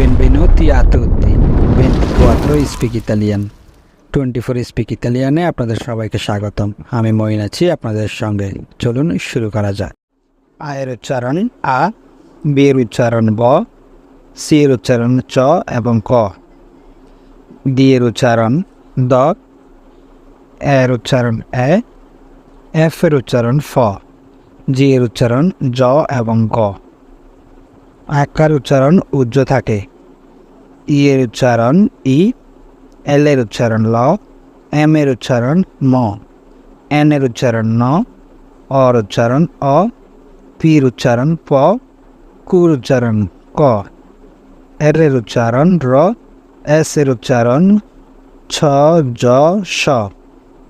Benvenuti a tutti. 24 speak Italian. 24 speak ইতালিয়ানে আপনাদের সবাইকে স্বাগতম। আমি মঈন আছি আপনাদের সঙ্গে। চলুন শুরু করা যাক। আয়ের উচ্চারণ আ, বিয়ের উচ্চারণ ব, সিয়ের উচ্চারণ চ এবং ক। দিয়ের উচ্চারণ দ, এর উচ্চারণ এ, এফ এর উচ্চারণ ফ। জি এর উচ্চারণ জ এবং গ। আকার উচ্চারণ উজ্জ থাকে। ই এর উচ্চারণ ই, এল এর উচ্চারণ ল, এম এর উচ্চারণ ম, এন এর উচ্চারণ ন, অর উচ্চারণ অ, পির উচ্চারণ প, কুর উচ্চারণ ক, এর এর উচ্চারণ র, এস এর উচ্চারণ ছ, জ, স,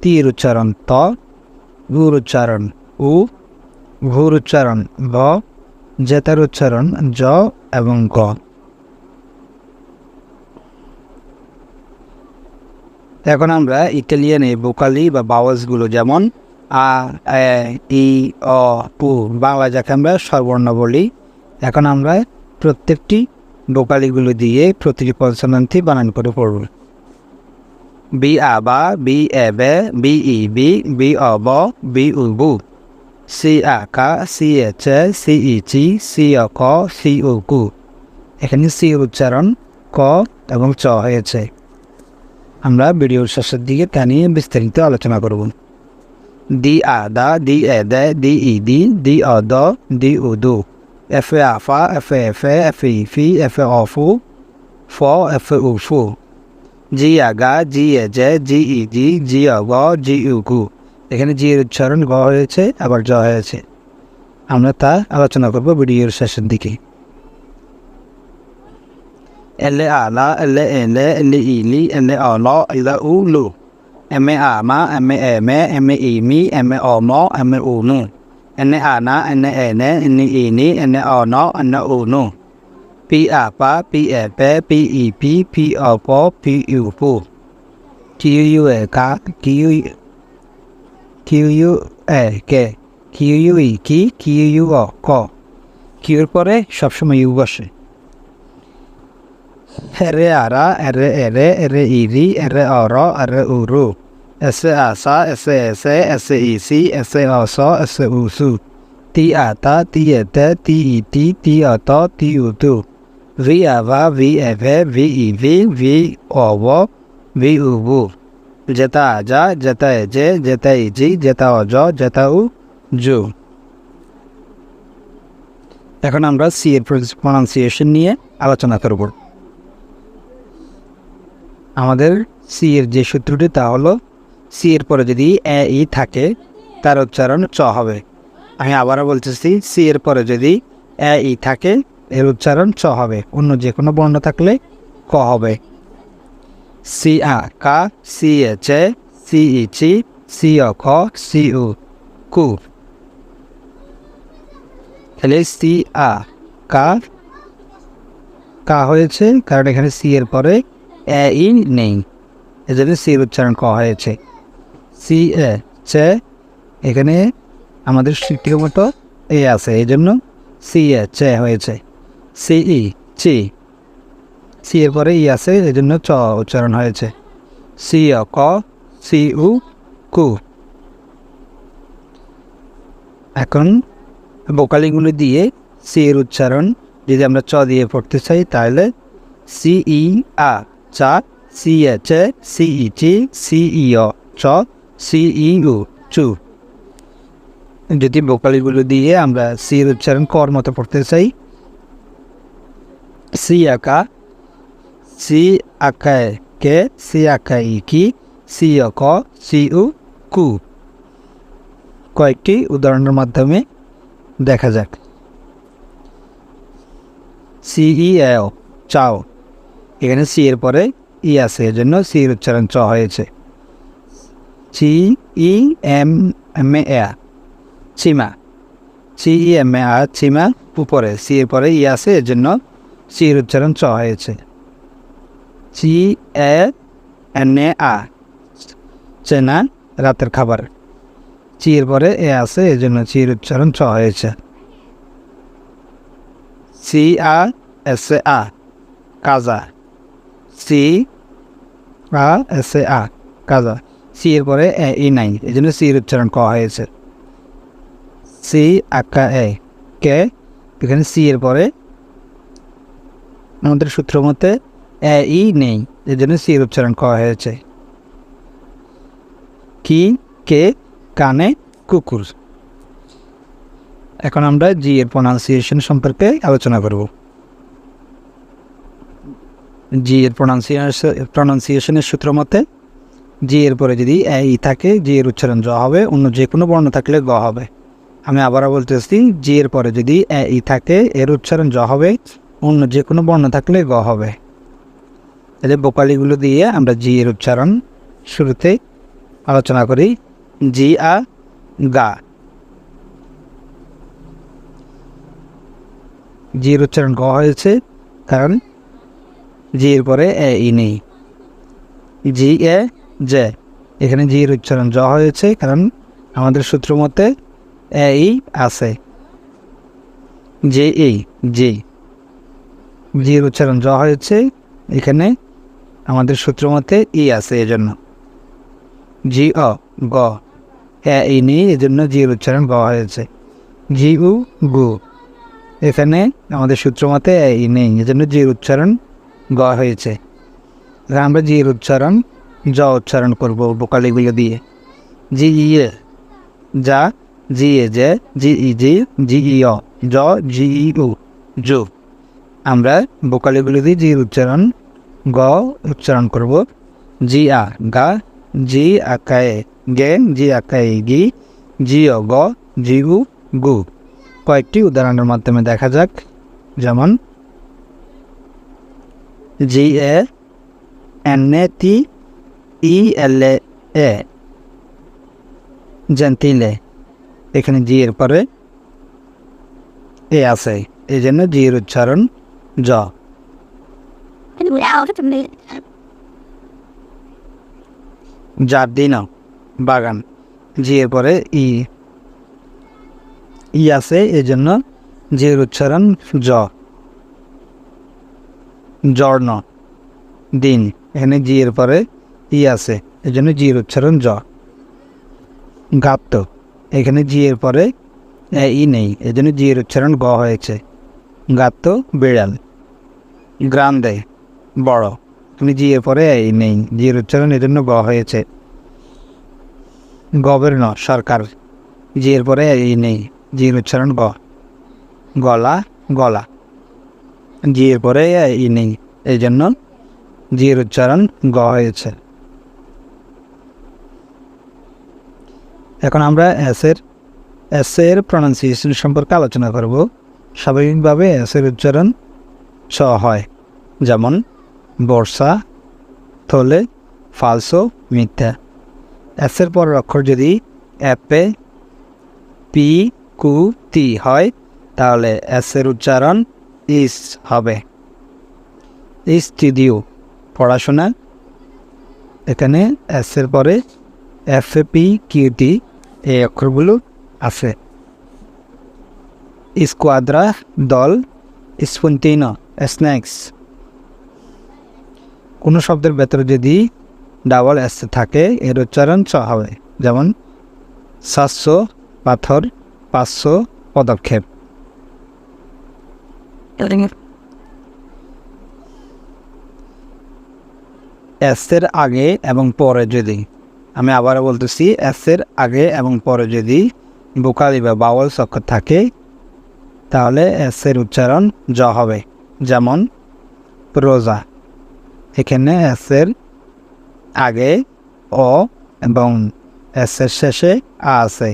তীর উচ্চারণ ত, গুর উচ্চারণ উ ভুর উচ্চারণ ভ জেতার উচ্চারণ জ এবং গ। এখন আমরা ইটালিয়ানে বোকালি বা বাওয়াজগুলো যেমন আ, এ, ই, অ, পু বাংলা যাকে আমরা সর্বর্ণ বলি। এখন আমরা প্রত্যেকটি বোকালিগুলো দিয়ে প্রতিটি কনসোনান্টই বানান করে পড়ব। বি, আ, বা, বি, এ, বে, বি, ই, বি বি, অ, ব, বি, উ, বু। সি আ কা সি এ চে সি ই চি সি অ ক সি উ কু এখানে সি উচ্চারণ ক এবং চ হয়েছে। আমরা ভিডিওর শেষের দিকে তা নিয়ে বিস্তারিত আলোচনা করব। দি, আ, দা, দি, এ, দে, দি, ই, দি দি, অ, দ, দি, উ, দু। F, A Apa F, A F A F, E, fee, F, এ অফু ফ এফ এ উ, ফু। জি, আ, গা, জি, এ, জে, জি, ই, জি জি, অ, গ, জি ইউ গু এখানে জি এর উচ্চারণ গ হয়েছে আবার জ হয়েছে আমরা তা আলোচনা করব ভিডিওর শেষের দিকে ele ala ele ele ele ili ele olo ele ulu eme ama eme eme eme imi eme omo eme unu ene ana ene ene ene ini ene ono ene unu pi apa pi epe pi ipi pi opo pi upu kiu yu e ka kiu kiu yu e ke Q U E কি Q U অ ক কিউর পরে সবসময় you বসে এরে আরা এরে এরে এরে ইরি এরে অর এরে উরু এসে আসা এসে এসে এসে ইসি এসে অস এসে উসু তি আতা তি এতে তি ইতি তি অত তি উতু ভি আভা ভি এভে ভি ইভি ভি অব ভি উবু জেতা আজা জেতা এজে জেতা ইজি জেতা অজ জেতা উ, জু। এখন আমরা সি এর প্রনাউন্সিয়েশন নিয়ে আলোচনা করব। আমাদের সি এর যে সূত্রটি তা হলো, সি এর পরে যদি এ, ই থাকে, তার উচ্চারণ চ হবে। আমি আবারও বলতেছি, সি এর পরে যদি এ, ই থাকে, এর উচ্চারণ চ হবে। অন্য যে কোনো বর্ণ থাকলে ক হবে। সি আ কা সি এ চে সি ই চি সি অ খ সি উ কু তাহলে সি আ কা কা হয়েছে, কারণ এখানে সি এর পরে এ ই নেই। এজন্য সির উচ্চারণ ক হয়েছে। সি এ চে এখানে আমাদের ঠিক মতো এ আছে এই জন্য সি এ চে হয়েছে। সি ই চি সি এর পরে ই আছে এই জন্য চ উচ্চারণ হয়েছে। সি অ, ক, সি, উ, কু। এখন বোকালিগুলো দিয়ে সি এর উচ্চারণ যদি আমরা চ দিয়ে পড়তে চাই, তাহলে সি, ই, আ, চা, C, A C, E, T, C, E, অ, চ, সি, ই, উ, চু। যদি বোকালিগুলো দিয়ে আমরা সি এর উচ্চারণ কর মতো পড়তে চাই, সি আকা সি আকায় কে সি আকাই কি সি অ ক সি উ কু কয়েকটি উদাহরণের মাধ্যমে দেখা যাক। সিই এও চাও। এখানে সি এর পরে ই আছে এর জন্য সি এর উচ্চারণ চ হয়েছে। C E M M A চিমা। C E M A R চিমা, উপরে। সি এর পরে ই আছে এর জন্য সি এর উচ্চারণ চ হয়েছে। সি এ এন এ আ চেনা রাতের খাবার। চির পরে এ আছে এই জন্য চির উচ্চারণ চ হয়েছে। সি আ এস এ আ কাজা। সি আ এস এ আ কাজা। সি এর পরে এ ই নাই এই জন্য সি এর উচ্চারণ ক হয়েছে। সি আকা এ কে? এখানে সি এর পরে আমাদের সূত্র মতে ই নেই। এই জন্য সি এর উচ্চারণ করা হয়েছে। কি, কে, কানে, কুকুর। এখন আমরা জি এর প্রোনাউন্সিয়েশন সম্পর্কে আলোচনা করব। জি এর প্রোনাউন্সিয়েশন প্রোনাউন্সিয়েশনের সূত্র মতে, জি এর পরে যদি এ, ই থাকে, জি এর উচ্চারণ জ হবে, অন্য যে কোনো বর্ণ থাকলে গ হবে। আমি আবারও বলতেছি, জি এর পরে যদি এ, ই থাকে, এর উচ্চারণ জ হবে, অন্য যে কোনো বর্ণ থাকলে গ হবে। তাহলে বোকালিগুলো দিয়ে আমরা জি এর উচ্চারণ শুরুতে আলোচনা করি। জি, আ, গা। জি এর উচ্চারণ গ হয়েছে, কারণ জি এর পরে এ, ই নেই। জি, এ, জে। এখানে জি এর উচ্চারণ জ হয়েছে, কারণ আমাদের সূত্র মতে এ, ই আছে। জে, ই, জি। জি এর উচ্চারণ জ হয়েছে, এখানে আমাদের সূত্র মতে, ই আছে এজন্য। জি, অ, গ। এ, ই নেই, এজন্য জির উচ্চারণ গ হয়েছে। জি, উ, গু। এখানে আমাদের সূত্র মতে, এ, ই নেই, এজন্য জির উচ্চারণ গ হয়েছে। আমরা জির উচ্চারণ, জ উচ্চারণ করব বোকালিগুলো দিয়ে। জি ইয়ে যা, জি, এ জে জি, ই জি জি, ই, অ। জ, জি, ই, উ। জু আমরা বোকালিগুলো দিয়ে জির উচ্চারণ গ, উচ্চারণ করব। জি, আ, গা, জি, আকায়ে, গে, জি, আকায়ে, গি, জি অ গ, জি, গু গু। কয়েকটি উদাহরণের মাধ্যমে দেখা যাক। যেমন, জি, এ, এন, এ টি ই, এল, এ জেন্টিলে এখানে জি এর পরে এ আছে। এই জন্য জি এর উচ্চারণ জ। জার্দিন বাগান। জি পরে ই ই আছে এই জন্য জি এর উচ্চারণ জ। জর্ণ, দিন। এখানে জি এর পরে ই আছে এই জন্য জি এর উচ্চারণ জ। গাপ্ত এখানে জি এর পরে ই নেই এই জন্য জি এর উচ্চারণ গ হয়েছে। গাপ্ত বিড়াল। গ্রান্দে বড়। তুমি জি এর পরে এই নেই। জি এর উচ্চারণ এই জন্য গ হয়েছে। গভর্ন সরকার। জি এর পরে এই নেই। জি এর উচ্চারণ গ। গলা গলা। জি এর পরে এই নেই। এই জন্য জি এর উচ্চারণ গ হয়েছে। এখন আমরা এসের এসের প্রনাউন্সিয়েশন সম্পর্কে আলোচনা করব। স্বাভাবিকভাবে এসের উচ্চারণ ছ হয়। যেমন বর্ষা, থলে, ফালসো, মিথ্যা। এসের পরের অক্ষর যদি অ্যাপে পি কু, তি হয়, তাহলে এসের উচ্চারণ ইস হবে। স্টুডিও পড়াশোনা। এখানে এসের পরে এফ এ, পি কিউটি এই অক্ষরগুলো আছে। স্কোয়াদ্রা দল স্পন্টিনো স্ন্যাক্স। কোনো শব্দের ভেতরে যদি ডাবল এস থাকে, এর উচ্চারণ চ হবে। যেমন, সাতশো, পাথর, পাঁচশো পদক্ষেপ। এসের আগে এবং পরে যদি, আমি আবারও বলতেছি এসের আগে এবং পরে যদি বোকালি বা বাউল অক্ষর থাকে, তাহলে এসের উচ্চারণ জ হবে। যেমন রোজা এখানে এসের আগে অ এবং এসের শেষে আ আছে।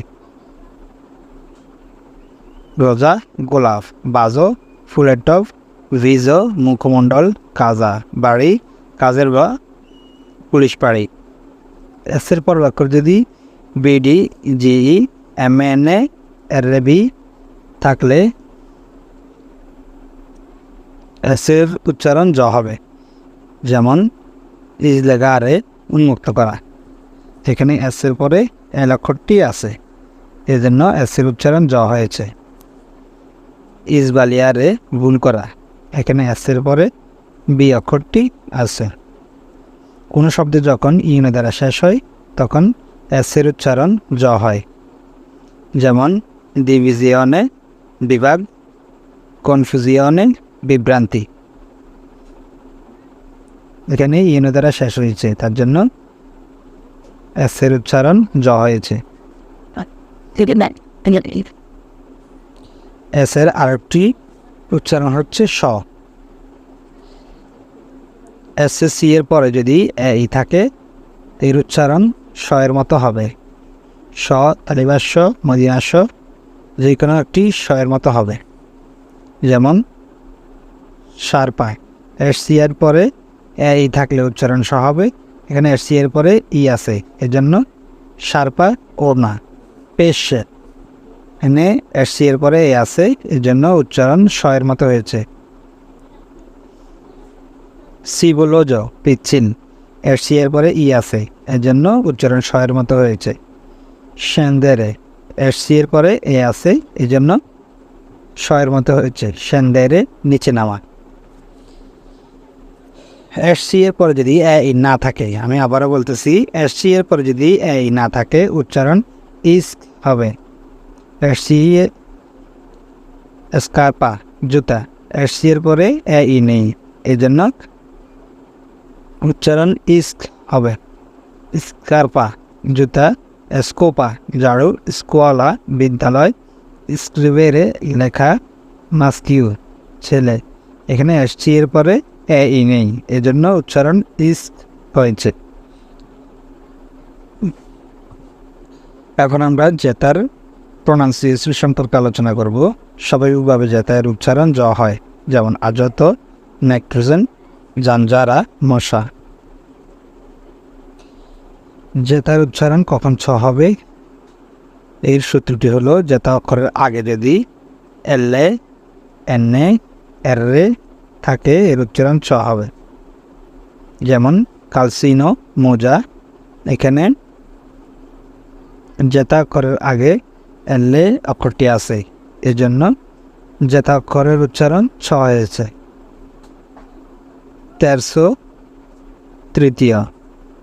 রোজা, গোলাপ, বাজো, ফুলের টপ ভিজো, মুখমণ্ডল, কাজা, বাড়ি, কাজের বা পুলিশ পাড়ি। এসের পর অক্ষর যদি BD G E M N A R B থাকলে এসের উচ্চারণ জ হবে। যেমন ইজ লেগা আরে উন্মুক্ত করা। এখানে এসের পরে এল অক্ষরটি আছে। এজন্য এসের উচ্চারণ জ হয়েছে। ইজ বালিয়ারে ভুল করা। এখানে এসের পরে বি অক্ষরটি আছে। কোনো শব্দে যখন ইউনে দ্বারা শেষ হয়, তখন এসের উচ্চারণ জ হয়। যেমন ডিভিজিয়নে বিভাগ, কনফিউজিয়নে বিভ্রান্তি। এখানে ইউনে দ্বারা শেষ হয়েছে। তার জন্য এসের উচ্চারণ জ হয়েছে। এসের আরেকটি উচ্চারণ হচ্ছে স এস সি এর পরে যদি এই থাকে এর উচ্চারণ স এর মতো হবে। স তালিবাস্য, মদিনাস্য যে কোনো একটি স এর মতো হবে। যেমন সারপা এস সি এর পরে এই থাকলে উচ্চারণ স হবে। এখানে সি এর পরে ই আছে। এজন্য সারপা ও না পেশ এস সি এর পরে এ আছে এর জন্য উচ্চারণ এর মতো হয়েছে। সি বলো জ পিচ্ছিল, এর সি এর পরে ই আছে এর জন্য উচ্চারণ এর মতো হয়েছে। সেন্দেরে, এর সি এর পরে এ আছে এই জন্য স মতো হয়েছে। সেন্দেরে, নিচে নামা। এস সি এর পরে যদি এ ই না থাকে, আমি আবারও বলতেছি এস সি এর পরে যদি এ ই না থাকে, উচ্চারণ ইস হবে। এস সি স্কার্পা, জুতা। এস সি এর পরে এ ই নেই এই জন্য উচ্চারণ ইস্ক হবে। স্কার্পা, জুতা, স্কোপা, ঝাড়ু, স্কোয়ালা, বিদ্যালয়, স্ক্রিবেরে লেখা মাস্কিউ, ছেলে। এখানে এসছি এর পরে এ ই নেই এজন্য উচ্চারণ ইস্ক হয়েছে। এখন আমরা জেতার প্রোনাউন্সিয়েশন সম্পর্কে আলোচনা করব। স্বাভাবিকভাবে জেতার উচ্চারণ জ হয়, যেমন আজত, নাইট্রোজেন জানজারা মশা। জেতার উচ্চারণ কখন ছ হবে? এর সূত্রটি হলো, জেতা অক্ষরের আগে যদি, এলে এনে এররে থাকে, এর উচ্চারণ ছ হবে। যেমন, কালসিনো, মোজা, এখানে জেতা অক্ষরের আগে এলে অক্ষরটি আছে। এজন্য জেতা অক্ষরের উচ্চারণ ছ হয়েছে। তেরশো তৃতীয়।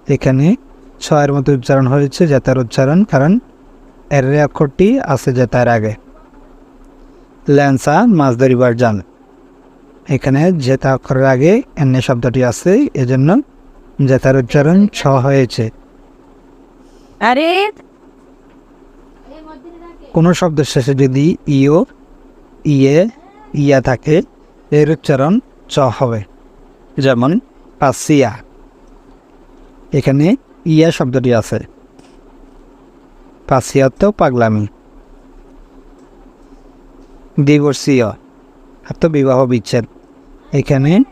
এখানে ছয়ের মতো উচ্চারণ হয়েছে, জেতার উচ্চারণ, কারণ এর অক্ষরটি আছে জেতার আগে। ল্যান্সা মাছ ধরিবার জাল। এখানে জেতা অক্ষরের আগে এনে শব্দটি আছে এজন্য জেতার উচ্চারণ ছ হয়েছে। আরে! কোনো শব্দের শেষে যদি ইও ইয়ে ইয়া থাকে এর উচ্চারণ চ হবে। যেমন পাসিয়া। এখানে ইয়া শব্দটি আছে। পাসিয়া তো পাগলামি। ডিভোর্সিয় আত্মবিবাহ বিচ্ছেদ। এখানে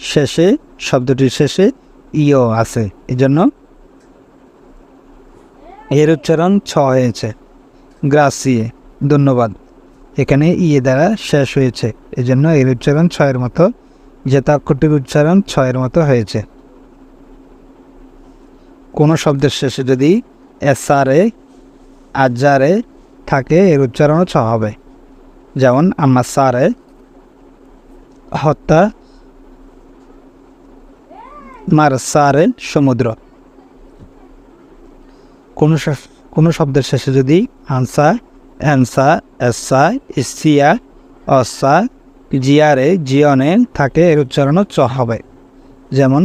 শেষে, শব্দটির শেষে ইও আছে। এজন্য এর উচ্চারণ ছ হয়েছে। গ্রাসিয়ে, ধন্যবাদ। এখানে ইয়ে দ্বারা শেষ হয়েছে। এজন্য এর উচ্চারণ ছয়ের মতো জেতা অক্ষরটির উচ্চারণ ছয়ের মতো হয়েছে। কোনো শব্দের শেষে যদি এসারে আজারে থাকে, এর উচ্চারণও ছ হবে। যেমন আমার সারে হত্যা মার সারে সমুদ্র। কোনো কোনো শব্দের শেষে যদি আনসা অ্যানসা এসা ইসিয়া অসা জিয়ারে, জিয়নে থাকে, এর উচ্চারণও চ হবে। যেমন,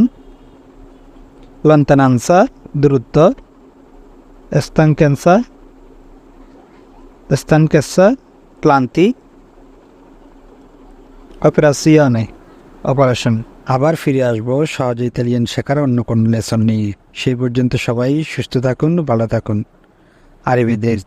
লন্তানানসা দূরত্ব স্তানকেন্সা স্তানকেসা ক্লান্তি অপারেশনে অপারেশন আবার ফিরে আসব। সহজ ইতালিয়ান শেখার অন্য কোনো লেসন নিয়ে সেই পর্যন্ত সবাই সুস্থ থাকুন, ভালো থাকুন। আরিবিদের